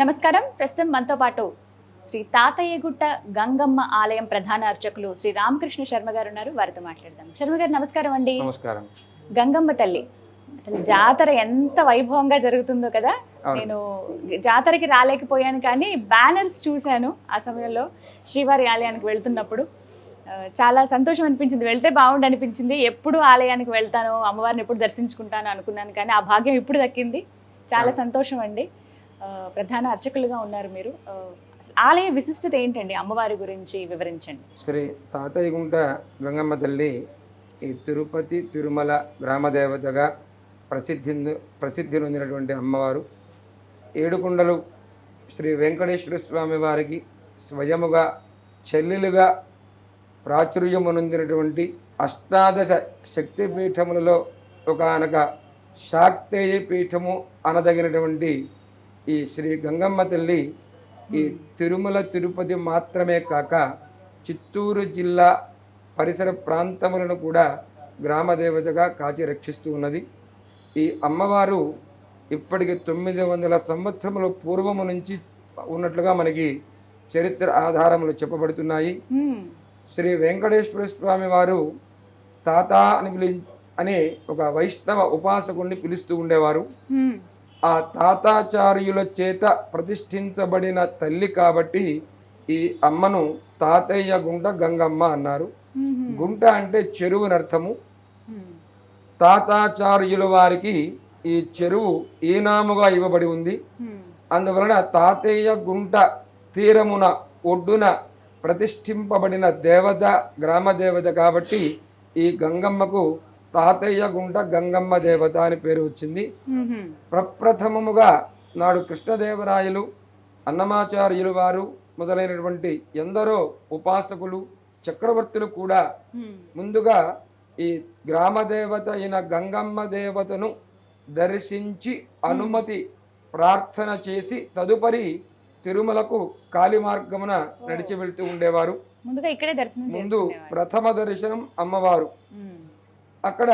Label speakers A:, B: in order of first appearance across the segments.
A: నమస్కారం. ప్రస్తుతం మనతో పాటు శ్రీ తాతయ్యగుట్ట గంగమ్మ ఆలయం ప్రధాన అర్చకులు శ్రీ రామకృష్ణ శర్మ గారు ఉన్నారు. వారితో మాట్లాడదాం. శర్మ గారు నమస్కారం అండి.
B: నమస్కారం.
A: గంగమ్మ తల్లి. అసలు జాతర ఎంత వైభవంగా జరుగుతుందో కదా. నేను జాతరకి రాలేకపోయాను కానీ బ్యానర్స్ చూశాను ఆ సమయంలో శ్రీవారి ఆలయానికి వెళ్తున్నప్పుడు. చాలా సంతోషం అనిపించింది. వెళ్తే బాగుండు అనిపించింది. ఎప్పుడు ఆలయానికి వెళ్తాను అమ్మవారిని ఎప్పుడు దర్శించుకుంటాను అనుకున్నాను కానీ ఆ భాగ్యం ఇప్పుడు దక్కింది. చాలా. సంతోషం అండి. ప్రధాన అర్చకులుగా ఉన్నారు మీరు. ఆలయ విశిష్టత ఏంటండి? అమ్మవారి గురించి వివరించండి.
B: శ్రీ తాతయ్యగుంట గంగమ్మ తల్లి ఈ తిరుపతి తిరుమల గ్రామదేవతగా ప్రసిద్ధి ప్రసిద్ధి నొందినటువంటి అమ్మవారు. ఏడుకొండలు శ్రీ వెంకటేశ్వర స్వామి వారికి స్వయముగా చెల్లెలుగా ప్రాచుర్యమునొందినటువంటి అష్టాదశ శక్తిపీఠములలో ఒకనొక శాక్తేయ పీఠము అనదగినటువంటి ఈ శ్రీ గంగమ్మ తల్లి ఈ తిరుమల తిరుపతి మాత్రమే కాక చిత్తూరు జిల్లా పరిసర ప్రాంతములను కూడా గ్రామదేవతగా కాచి రక్షిస్తూ ఉన్నది ఈ అమ్మవారు ఇప్పటికి తొమ్మిది వందల సంవత్సరముల పూర్వము నుంచి ఉన్నట్లుగా మనకి చరిత్ర ఆధారములు చెప్పబడుతున్నాయి. శ్రీ వెంకటేశ్వర స్వామి వారు తాత అని పిలి అనే ఒక వైష్ణవ ఉపాసకుడిని పిలుస్తూ ఉండేవారు. ఆ తాతాచార్యుల చేత ప్రతిష్ఠించబడిన తల్లి కాబట్టి ఈ అమ్మను తాతయ్య గుంట గంగమ్మ అన్నారు. గుంట అంటే చెరువుని అర్థము. తాతాచార్యుల వారికి ఈ చెరువు ఈనాముగా ఇవ్వబడి ఉంది. అందువలన తాతయ్య గుంట తీరమున ఒడ్డున ప్రతిష్ఠింపబడిన దేవత గ్రామ దేవత కాబట్టి ఈ గంగమ్మకు తాతయ్య గుంట గంగమ్మ దేవత అని పేరు వచ్చింది. ప్రప్రథమముగా నాడు కృష్ణదేవరాయలు అన్నమాచార్యులు వారు మొదలైనటువంటి ఎందరో ఉపాసకులు చక్రవర్తులు కూడా. ముందుగా ఈ గ్రామదేవత అయిన గంగమ్మ దేవతను దర్శించి అనుమతి ప్రార్థన చేసి తదుపరి తిరుమలకు కాలి మార్గమున నడిచి వెళ్తూ ఉండేవారు ముందు. ప్రథమ దర్శనం అమ్మవారు. అక్కడ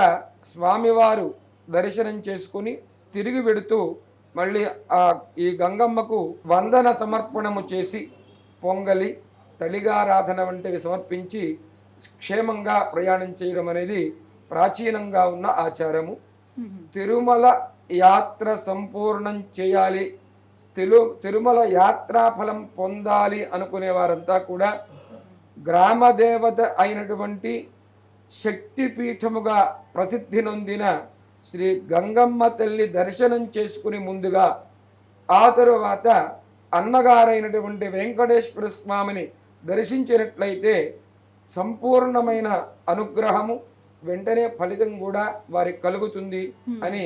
B: స్వామివారు దర్శనం చేసుకుని తిరిగి వెడుతూ మళ్ళీ ఆ ఈ గంగమ్మకు వందన సమర్పణము చేసి పొంగలి తలిగారాధన వంటివి సమర్పించి క్షేమంగా ప్రయాణం చేయడం అనేది ప్రాచీనంగా ఉన్న ఆచారము. తిరుమల యాత్ర సంపూర్ణం చేయాలి తిరు తిరుమల యాత్రాఫలం పొందాలి అనుకునే వారంతా కూడా గ్రామదేవత అయినటువంటి శక్తిపీఠముగా ప్రసిద్ధి నొందిన శ్రీ గంగమ్మ తల్లి దర్శనం చేసుకుని ముందుగా ఆ తరువాత అన్నగారైనటువంటి వెంకటేశ్వర స్వామిని దర్శించినట్లయితే సంపూర్ణమైన అనుగ్రహము వెంటనే ఫలితం కూడా వారికి కలుగుతుంది అని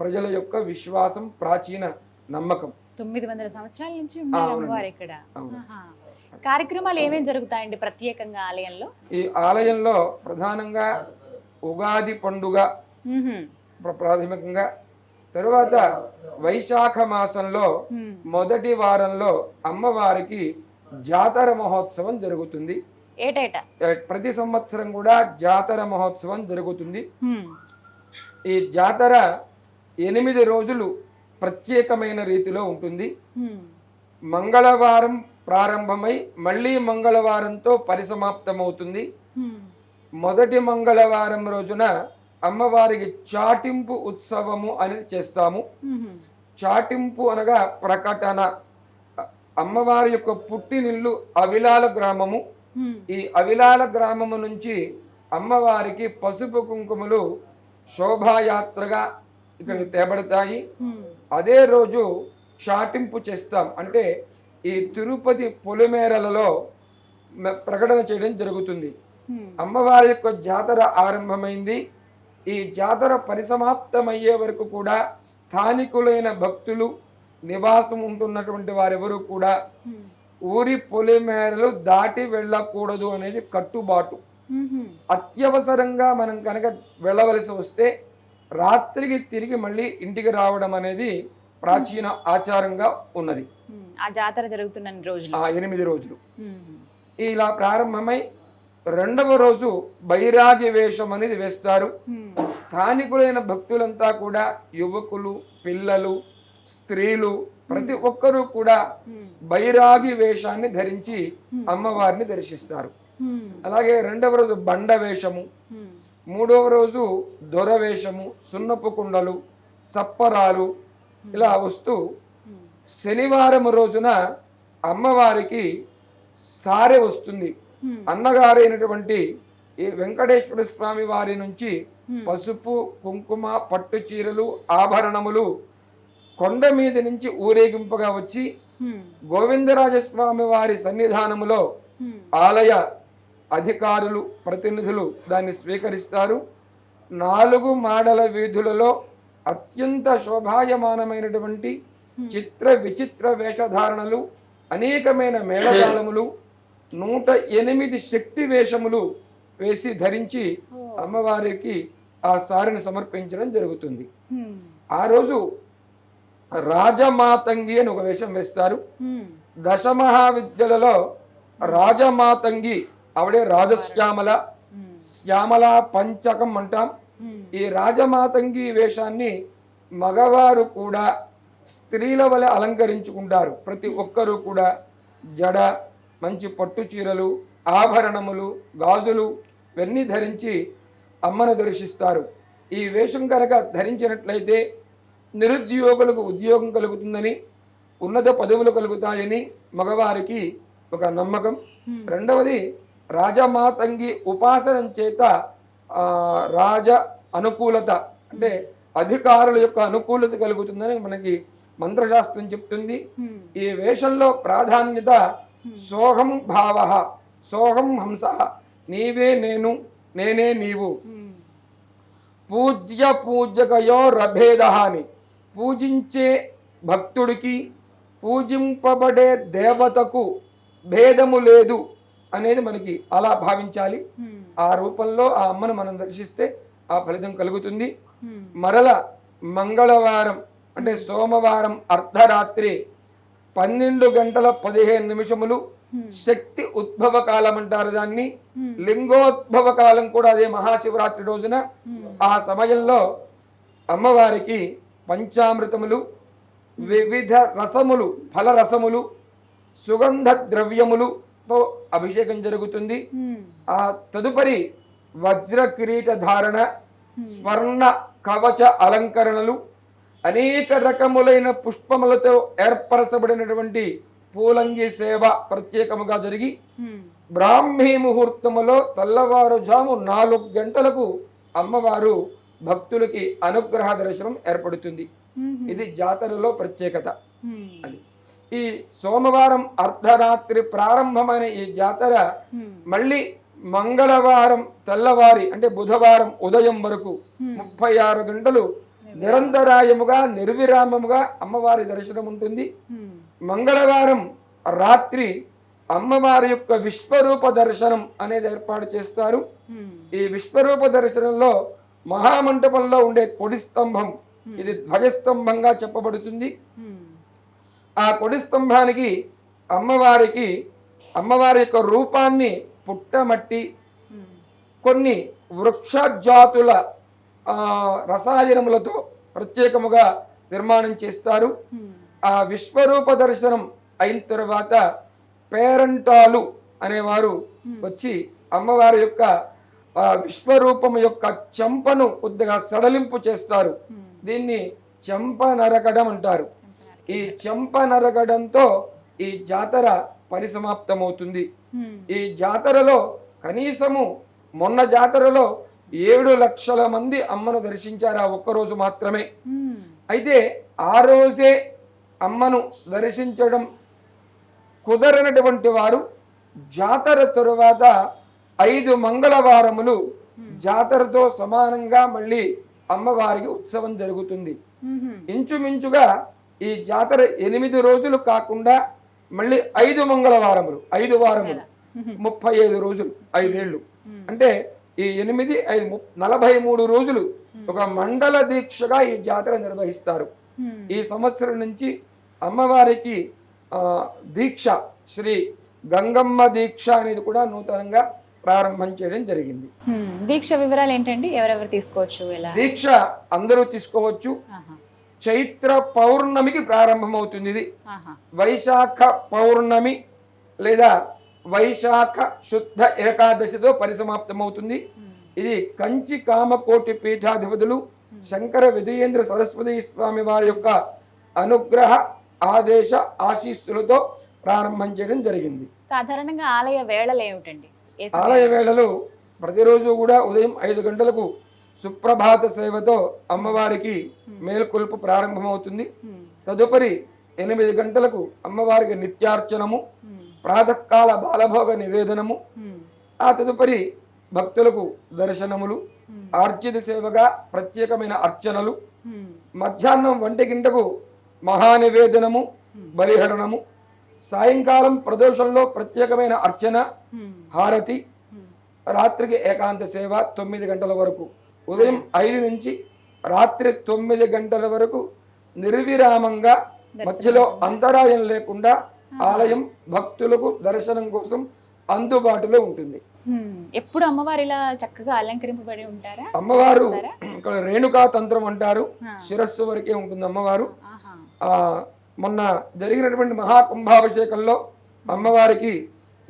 B: ప్రజల యొక్క విశ్వాసం ప్రాచీన నమ్మకం.
A: తొమ్మిది వందల సంవత్సరాల నుంచి ఇక్కడ. కార్యక్రమాలు ఏమేమి జరుగుతాయండి ప్రత్యేకంగా ఆలయంలో
B: ఈ ఆలయంలో ప్రధానంగా ఉగాది పండుగ ప్రాథమికంగా తరువాత వైశాఖ మాసంలో. మొదటి వారంలో అమ్మవారికి జాతర మహోత్సవం జరుగుతుంది
A: ఏటేటా
B: ప్రతి సంవత్సరం కూడా జాతర మహోత్సవం జరుగుతుంది. ఈ జాతర ఎనిమిది రోజులు ప్రత్యేకమైన రీతిలో ఉంటుంది. మంగళవారం ప్రారంభమై మళ్ళీ మంగళవారంతో పరిసమాప్తమవుతుంది. మొదటి మంగళవారం రోజున అమ్మవారికి చాటింపు ఉత్సవము అని చేస్తాము. చాటింపు అనగా ప్రకటన అమ్మవారి యొక్క పుట్టినిల్లు అవిలాల గ్రామము. ఈ అవిలాల గ్రామము నుంచి అమ్మవారికి పసుపు కుంకుమలు శోభాయాత్రగా ఇక్కడికి తేబడతాయి. అదే రోజు చాటింపు చేస్తాం అంటే ఈ తిరుపతి పొలిమేరలలో ప్రకటన చేయడం జరుగుతుంది. అమ్మవారి యొక్క జాతర ఆరంభమైంది ఈ జాతర పరిసమాప్తమయ్యే వరకు కూడా స్థానికులైన భక్తులు నివాసం ఉంటున్నటువంటి వారెవరూ కూడా. ఊరి పొలిమేరలు దాటి వెళ్ళకూడదు అనేది కట్టుబాటు. అత్యవసరంగా మనం కనుక వెళ్ళవలసి వస్తే రాత్రికి తిరిగి మళ్ళీ ఇంటికి రావడం అనేది ప్రాచీన ఆచారంగా ఉన్నది.
A: ఆ జాతర జరుగుతున్న రోజులు.
B: ఆ ఎనిమిది రోజులు. ఇలా ప్రారంభమై రెండవ రోజు బైరాగి వేషం అనేది వేస్తారు. స్థానికులైన భక్తులంతా కూడా యువకులు పిల్లలు స్త్రీలు ప్రతి ఒక్కరూ కూడా బైరాగి వేషాన్ని ధరించి అమ్మవారిని దర్శిస్తారు. అలాగే రెండవ రోజు బండ వేషము. మూడవ రోజు దొర వేషము సున్నపు కుండలు సప్పరాలు ఇలా వస్తూ శనివారం రోజున అమ్మవారికి సారె వస్తుంది. అన్నగారైనటువంటి ఈ వెంకటేశ్వర స్వామి వారి నుంచి. పసుపు కుంకుమ పట్టు చీరలు ఆభరణములు కొండ మీద నుంచి ఊరేగింపుగా వచ్చి గోవిందరాజస్వామి వారి సన్నిధానములో ఆలయ అధికారులు ప్రతినిధులు దాన్ని స్వీకరిస్తారు. నాలుగు మాడల వీధులలో అత్యంత శోభాయమానమైనటువంటి చిత్ర విచిత్ర వేషధారణలు అనేకమైన మేళతాళములు నూట ఎనిమిది శక్తి వేషములు వేసి ధరించి అమ్మవారికి ఆ సారిని సమర్పించడం జరుగుతుంది. ఆ రోజు రాజమాతంగి అని ఒక వేషం వేస్తారు. దశమహావిద్యలలో రాజమాతంగి ఆవిడే రాజశ్యామల శ్యామల పంచకం అంటాం. ఈ రాజమాతంగి వేషాన్ని మగవారు కూడా స్త్రీల వలె అలంకరించుకుంటారు. ప్రతి ఒక్కరూ కూడా జడ మంచి పట్టు చీరలు ఆభరణములు గాజులు ఇవన్నీ ధరించి అమ్మను దర్శిస్తారు. ఈ వేషం కనుక ధరించినట్లయితే నిరుద్యోగులకు ఉద్యోగం కలుగుతుందని ఉన్నత పదవులు కలుగుతాయని మగవారికి ఒక నమ్మకం. రెండవది రాజమాతంగి ఉపాసనం చేత రాజ అనుకూలత అంటే అధికారుల యొక్క అనుకూలత కలుగుతుందని మనకి మంత్రశాస్త్రం చెప్తుంది. ఈ వేషంలో ప్రాధాన్యత సోహం భావ సోహం హంస నీవే నేను నేనే నీవు. పూజ్య పూజకయో రభేద అని పూజించే భక్తుడికి పూజింపబడే దేవతకు భేదము లేదు. అనేది మనకి అలా భావించాలి. ఆ రూపంలో ఆ అమ్మను మనం దర్శిస్తే ఆ ఫలితం కలుగుతుంది. మరల మంగళవారం అంటే సోమవారం అర్ధరాత్రి పన్నెండు గంటల పదిహేను నిమిషములు శక్తి ఉద్భవ కాలం అంటారు దాన్ని. లింగోద్భవ కాలం కూడా అదే మహాశివరాత్రి రోజున. ఆ సమయంలో అమ్మవారికి పంచామృతములు వివిధ రసములు ఫల రసములు సుగంధ ద్రవ్యములుతో అభిషేకం జరుగుతుంది. ఆ తదుపరి వజ్ర కిరీట ధారణ స్వర్ణ కవచ అలంకరణలు అనేక రకములైన పుష్పములతో ఏర్పరచబడినటువంటి పూలంగి సేవ ప్రత్యేకముగా జరిగి బ్రాహ్మీ ముహూర్తములో తెల్లవారుజాము నాలుగు గంటలకు అమ్మవారు భక్తులకి అనుగ్రహ దర్శనం ఏర్పడుతుంది ఇది జాతరలో ప్రత్యేకత. అని. ఈ సోమవారం అర్ధరాత్రి ప్రారంభమైన ఈ జాతర మళ్ళీ మంగళవారం తెల్లవారి అంటే బుధవారం ఉదయం వరకు ముప్పై ఆరు గంటలు నిరంతరాయముగా నిర్విరామముగా అమ్మవారి దర్శనం ఉంటుంది. మంగళవారం రాత్రి అమ్మవారి యొక్క విశ్వరూప దర్శనం అనేది ఏర్పాటు చేస్తారు. ఈ విశ్వరూప దర్శనంలో మహామంటపంలో ఉండే కొడి స్తంభం ఇది ధ్వజస్తంభంగా చెప్పబడుతుంది. ఆ కొడి స్తంభానికి అమ్మవారికి అమ్మవారి యొక్క రూపాన్ని పుట్టమట్టి కొన్ని వృక్షజాతుల రసాయనములతో ప్రత్యేకముగా నిర్మాణం చేస్తారు. ఆ విశ్వరూప దర్శనం అయిన తర్వాత పేరంటాలు అనేవారు వచ్చి అమ్మవారి యొక్క విశ్వరూపం యొక్క చెంపను కొద్దిగా సడలింపు చేస్తారు. దీన్ని చెంప నరకడం అంటారు. ఈ చెంప నరకడంతో ఈ జాతర పరిసమాప్తమవుతుంది.
A: ఉమ్,
B: ఈ జాతరలో కనీసము మొన్న జాతరలో ఏడు లక్షల మంది అమ్మను దర్శించారు ఆ ఒక్కరోజు మాత్రమే.
A: ఉమ్,
B: అయితే ఆ రోజే అమ్మను దర్శించడం కుదరనటువంటి వారు జాతర తరువాత ఐదు మంగళవారములు జాతరతో సమానంగా మళ్ళీ అమ్మవారికి ఉత్సవం జరుగుతుంది. ఇంచుమించుగా ఈ జాతర ఎనిమిది రోజులు కాకుండా మళ్ళీ ఐదు మంగళవారములు ఐదు వారములు ముప్పై ఐదు రోజులు ఐదేళ్ళు అంటే ఈ ఎనిమిది ఐదు నలభై మూడు రోజులు ఒక మండల దీక్షగా ఈ జాతర నిర్వహిస్తారు. ఈ సంవత్సరం నుంచి అమ్మవారికి ఆ, దీక్ష శ్రీ గంగమ్మ దీక్ష అనేది కూడా నూతనంగా ప్రారంభం చేయడం జరిగింది.
A: దీక్ష వివరాలు ఏంటండి? ఎవరెవరు తీసుకోవచ్చు?
B: దీక్ష అందరూ తీసుకోవచ్చు. చైత్ర పౌర్ణమికి ప్రారంభమవుతుంది ఇది. వైశాఖ పౌర్ణమి లేదా వైశాఖ శుద్ధ ఏకాదశితో పరిసమాప్తమవుతుంది. ఇది కంచి కామకోటి పీఠాధిపతులు శంకర విజయేంద్ర సరస్వతి స్వామి వారి యొక్క అనుగ్రహ ఆదేశ ఆశీస్సులతో ప్రారంభం చేయడం జరిగింది
A: సాధారణంగా ఆలయ వేళలు ఏమిటండి?
B: ఆలయ వేళలు ప్రతిరోజు కూడా ఉదయం ఐదు గంటలకు సుప్రభాత సేవతో అమ్మవారికి మేల్కొల్పు ప్రారంభమవుతుంది
A: ఉమ్.
B: తదుపరి ఎనిమిది గంటలకు అమ్మవారికి నిత్యార్చనము
A: ఉమ్.
B: ప్రాతకాల బాలభోగ నివేదనము. ఆ తదుపరి భక్తులకు దర్శనములు. ఆర్జిత సేవగా ప్రత్యేకమైన అర్చనలు. మధ్యాహ్నం ఒంటి గంటకు మహానివేదనము బలిహరణము సాయంకాలం ప్రదోషంలో ప్రత్యేకమైన అర్చన. హారతి. రాత్రికి ఏకాంత సేవ తొమ్మిది గంటల వరకు ఉదయం ఐదు నుంచి రాత్రి తొమ్మిది గంటల వరకు నిర్విరామంగా మధ్యలో అంతరాయం లేకుండా ఆలయం భక్తులకు దర్శనం కోసం అందుబాటులో ఉంటుంది.
A: ఎప్పుడు అమ్మవారు ఇలా చక్కగా అలంకరింపబడి ఉంటారా
B: అమ్మవారు? ఇక్కడ రేణుకా తంత్రం అంటారు. శిరస్సు వరకే ఉంటుంది అమ్మవారు. ఆ మొన్న జరిగినటువంటి మహాకుంభాభిషేకంలో అమ్మవారికి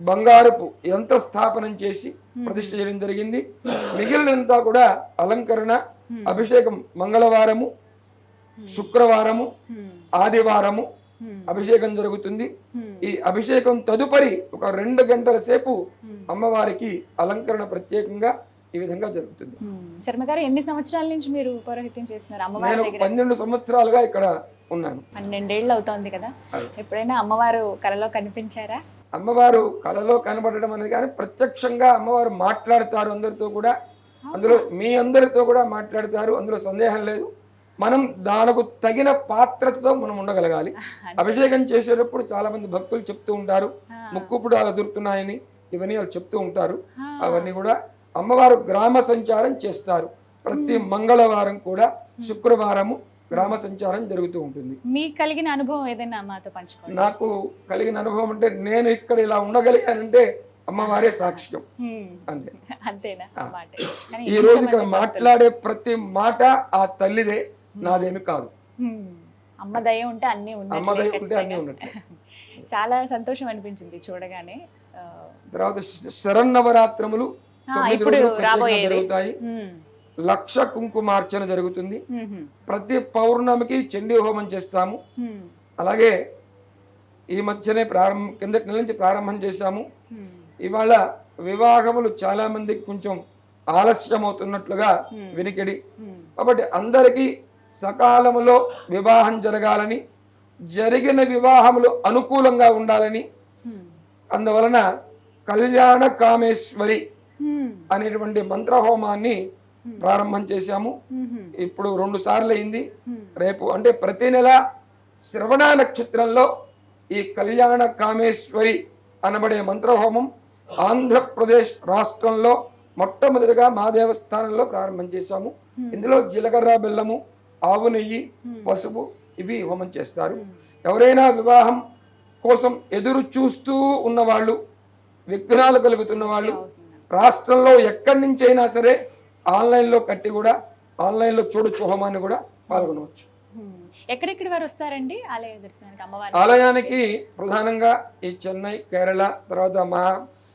B: బంగారపు యంత్ర స్థాపనం చేసి ప్రతిష్ఠ చేయడం జరిగింది మిగిలినంతా కూడా అలంకరణ అభిషేకం మంగళవారము శుక్రవారము. ఆదివారము. అభిషేకం జరుగుతుంది. ఈ అభిషేకం తదుపరి ఒక రెండు గంటల సేపు. అమ్మవారికి అలంకరణ ప్రత్యేకంగా ఈ విధంగా జరుగుతుంది
A: ఉమ్. శర్మ గారు ఎన్ని సంవత్సరాల నుంచి మీరు పౌరోహిత్యం చేస్తున్నారు అమ్మవారి
B: నేను పన్నెండు సంవత్సరాలుగా ఇక్కడ ఉన్నాను
A: పన్నెండేళ్ళు అవుతోంది కదా. ఎప్పుడైనా అమ్మవారు కలలో కనిపించారా
B: అమ్మవారు కళలో కనబడడం అనేది కానీ ప్రత్యక్షంగా అమ్మవారు మాట్లాడతారు అందరితో కూడా. అందులో మీ అందరితో కూడా మాట్లాడతారు. అందులో సందేహం లేదు. మనం దానికి తగిన పాత్రతతో మనం ఉండగలగాలి. అభిషేకం చేసేటప్పుడు చాలా మంది భక్తులు చెప్తూ ఉంటారు. ముక్కుపుడు అలా దొరుకుతున్నాయని ఇవన్నీ వాళ్ళు చెప్తూ ఉంటారు. అవన్నీ కూడా అమ్మవారు గ్రామ సంచారం చేస్తారు. ప్రతి మంగళవారం కూడా శుక్రవారము గ్రామ సంచారం జరుగుతూ ఉంటుంది
A: మీకు కలిగిన అనుభవం ఏదైనా మాతో పంచుకోండి
B: నాకు కలిగిన అనుభవం అంటే నేను ఇక్కడ ఇలా ఉండగలిగానంటే అమ్మవారే సాక్ష్యం. అంతే
A: అంతేనా
B: ఈ రోజు ఇక్కడ. మాట్లాడే ప్రతి మాట ఆ తల్లిదే నాదేమి కాదు.
A: అమ్మ దయ ఉంటే అన్ని. ఉన్నట్లే చాలా సంతోషం అనిపించింది చూడగానే
B: తర్వాత శరన్నవరాత్రములు. జరుగుతాయి. లక్ష కుంకుమార్చన జరుగుతుంది. ప్రతి పౌర్ణమికి చండీ హోమం చేస్తాము. అలాగే ఈ మధ్యనే ప్రారంభం కిందటి నెల నుంచి ప్రారంభం చేశాము. ఇవాళ వివాహములు చాలా మందికి కొంచెం ఆలస్యం అవుతున్నట్లుగా. వినికిడి. కాబట్టి అందరికీ సకాలములో వివాహం జరగాలని జరిగిన వివాహములు అనుకూలంగా ఉండాలని. అందువలన కళ్యాణ కామేశ్వరి. అనేటువంటి మంత్రహోమాన్ని ప్రారంభం చేశాము. ఇప్పుడు రెండు సార్లు అయింది. రేపు అంటే ప్రతి నెల శ్రవణ నక్షత్రంలో ఈ కళ్యాణ కామేశ్వరి అనబడే మంత్రహోమం ఆంధ్రప్రదేశ్ రాష్ట్రంలో మొట్టమొదటిగా మా దేవస్థానంలో ప్రారంభం చేశాము. ఇందులో జీలకర్ర బెల్లము ఆవు నెయ్యి పసుపు ఇవి హోమం చేస్తారు. ఎవరైనా వివాహం కోసం ఎదురు చూస్తూ ఉన్నవాళ్ళు విఘ్నాలు కలుగుతున్న వాళ్ళు రాష్ట్రంలో ఎక్కడి నుంచి అయినా సరే ఆన్లైన్లో కట్టి కూడా ఆన్లైన్లో చూడొచ్చు హోమాన్ని కూడా పాల్గొనవచ్చు.
A: ఎక్కడెక్కడి వారు వస్తారండి? ఆలయ దర్శనానికి అమ్మవారి
B: ఆలయానికి ప్రధానంగా ఈ చెన్నై కేరళ తర్వాత మహా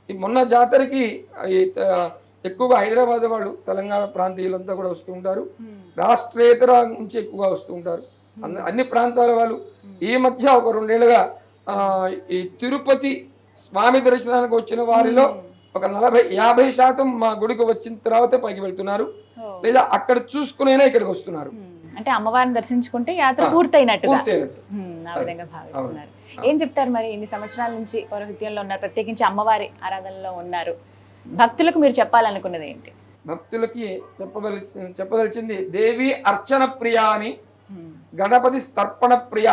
B: ఈ మొన్న జాతరకి ఎక్కువగా హైదరాబాద్ వాళ్ళు తెలంగాణ ప్రాంతీయులంతా కూడా వస్తూ ఉంటారు. రాష్ట్రేతర నుంచి ఎక్కువగా వస్తూ ఉంటారు. అన్ని- ప్రాంతాల వాళ్ళు. ఈ మధ్య ఒక రెండేళ్ళుగా ఆ, ఈ తిరుపతి స్వామి దర్శనానికి వచ్చిన వారిలో ఒక నలభై యాభై శాతం మా గుడికి వచ్చిన తర్వాత పైకి వెళ్తున్నారు. లేదా అక్కడ చూసుకునైనా ఇక్కడికి వస్తున్నారు.
A: అంటే అమ్మవారిని దర్శించుకుంటే యాత్ర
B: పూర్తయినట్టు.
A: భావిస్తున్నారు. ఏం చెప్తారు మరి ఇన్ని సంవత్సరాల నుంచి పౌరహిత్యంలో ఉన్నారు ప్రత్యేకించి అమ్మవారి ఆరాధనలో ఉన్నారు. భక్తులకు మీరు చెప్పాలనుకున్నది ఏంటి?
B: భక్తులకి చెప్పదలిచి చెప్పదలిచింది దేవి అర్చన ప్రియ అని. గణపతి తర్పణ ప్రియ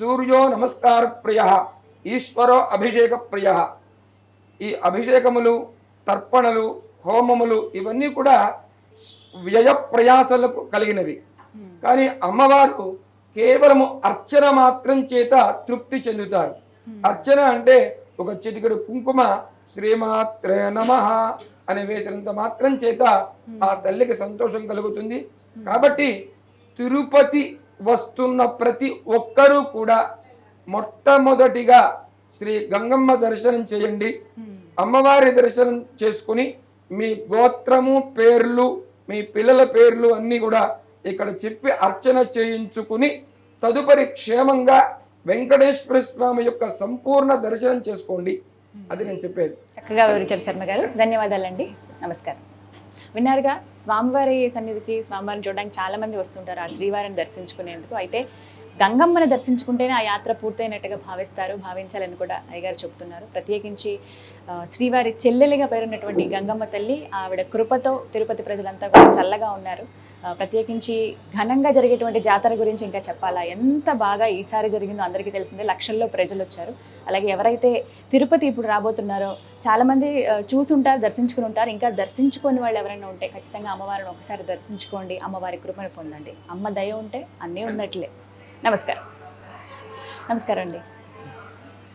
B: సూర్యో నమస్కార ప్రియ ఈశ్వరో అభిషేక ప్రియ. ఈ అభిషేకములు తర్పణలు హోమములు ఇవన్నీ కూడా వ్యయ ప్రయాసలకు కలిగినవి. కానీ అమ్మవారు కేవలము అర్చన మాత్రం చేత తృప్తి చెందుతారు. అర్చన అంటే ఒక చిటికడు కుంకుమ శ్రీమాత్రే నమ అని వేసినంత మాత్రం చేత ఆ తల్లికి సంతోషం కలుగుతుంది. కాబట్టి తిరుపతి వస్తున్న ప్రతి ఒక్కరూ కూడా మొట్టమొదటిగా శ్రీ గంగమ్మ దర్శనం చేయండి. అమ్మవారి దర్శనం చేసుకుని మీ గోత్రము పేర్లు మీ పిల్లల పేర్లు అన్నీ కూడా ఇక్కడ చెప్పి అర్చన చేయించుకుని తదుపరి క్షేమంగా వెంకటేశ్వర స్వామి యొక్క సంపూర్ణ దర్శనం చేసుకోండి. అది నేను చెప్పేది.
A: చక్కగా వివరించారు శర్మ గారు. ధన్యవాదాలండి. నమస్కారం. విన్నారుగా స్వామివారి సన్నిధికి స్వామివారిని చూడడానికి చాలామంది వస్తుంటారు. ఆ శ్రీవారిని దర్శించుకునేందుకు. అయితే గంగమ్మని దర్శించుకుంటేనే ఆ యాత్ర పూర్తయినట్టుగా భావిస్తారు భావించాలని కూడా అయ్యగారు చెప్తున్నారు. ప్రత్యేకించి శ్రీవారి చెల్లెలిగా పేరున్నటువంటి గంగమ్మ తల్లి ఆవిడ కృపతో తిరుపతి ప్రజలంతా కూడా చల్లగా ఉన్నారు. ప్రత్యేకించి ఘనంగా జరిగేటువంటి జాతర గురించి ఇంకా చెప్పాలా? ఎంత బాగా ఈసారి జరిగిందో అందరికీ తెలిసిందే లక్షల్లో ప్రజలు వచ్చారు. అలాగే ఎవరైతే తిరుపతి ఇప్పుడు రాబోతున్నారో చాలామంది చూసుంటారు దర్శించుకుని ఉంటారు. ఇంకా దర్శించుకొని వాళ్ళు ఎవరైనా ఉంటే ఖచ్చితంగా అమ్మవారిని ఒకసారి దర్శించుకోండి అమ్మవారి కృపను పొందండి. అమ్మ దయ ఉంటే అన్నీ ఉన్నట్లే. నమస్కారం. నమస్కారం అండి.